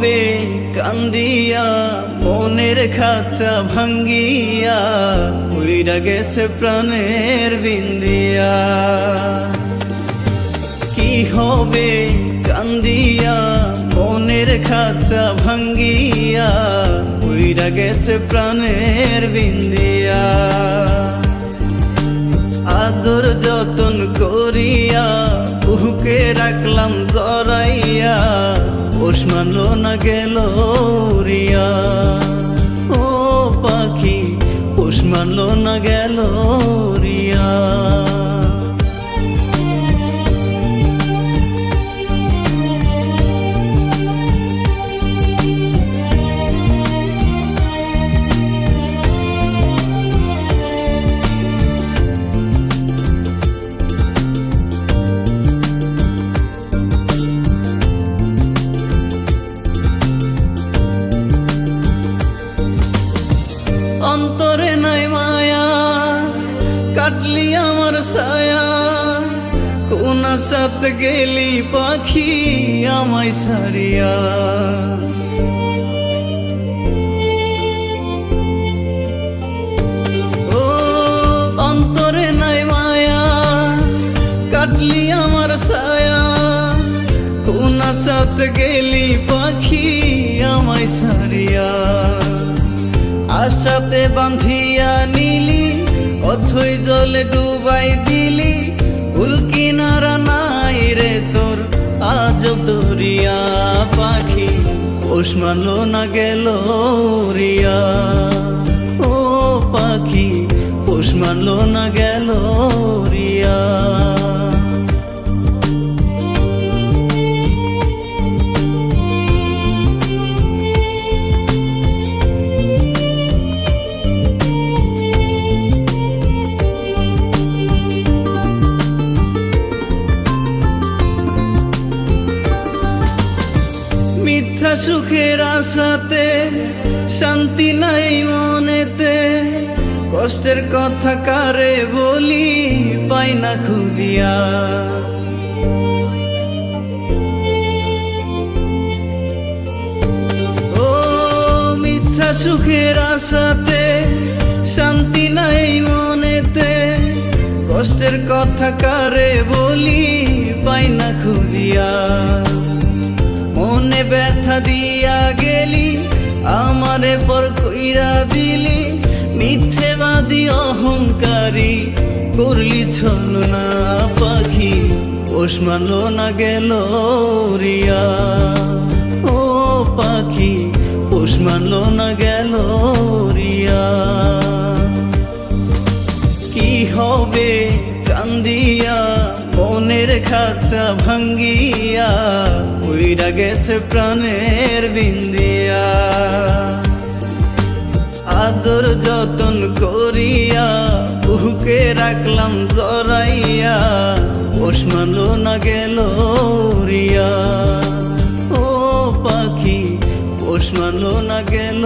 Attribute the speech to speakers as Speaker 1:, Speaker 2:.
Speaker 1: হবে কান্দিয়া, মনের খাঁচা ভাঙ্গিয়া, উইরা গেছে প্রাণের বিন্দিয়া। কি হবে কান্দিয়া, মনের খাঁচা ভাঙ্গিয়া, উইরা গেছে প্রাণের বিন্দিয়া। আদর যতন করিয়া বুকে রাখলাম জরাইয়া পোষ মানলো না গেল রিয়া। ও পাখি পোষ মানলো না গেল কাটলি আমার ছায়া। কোনার সাথে গেলি পাখি আমায় সারিয়া ও, অন্তরে নাই মায়া, কাটলি আমার ছায়া। কোনার সাথে গেলি পাখি আমায় সারিয়া আশাতে বাঁধিয়া নিলি অথই জলে ডুবাই দিলি কুল কিনারা নাই রে তোর। আজব দরিয়া পাখি, পোষ মানলো না গেল রিয়া। ও পাখি, পোষ মানলো না গেল রিয়া। মিথ্যা সুখের আশাতে, শান্তি নাই মনেতে। কষ্টের কথা কারে বলি, পাই না খুদিয়া ও মিথ্যা সুখের আশাতে, শান্তি নাই মনেতে। কষ্টের কথা কারে বলি, পাই না খুদিয়া ব্যথা দিয়া গেলি, আমারে পর কইরা দিলি, মিথ্যেবাদী অহংকারী, করলি ছলো না পাখি, পোষ না গেল রিয়া। ও পাখি, পোষ না গেল রিয়া। কি হবে কান্দিয়া মনের খাঁচা ভাঙ্গিয়া, উইরা গেছে প্রাণের বিন্দিয়া। আদর যতন করিয়া বুকে রাখলাম জরাইয়া মানলো না গেল রিয়া ও পাখি মানলো না গেল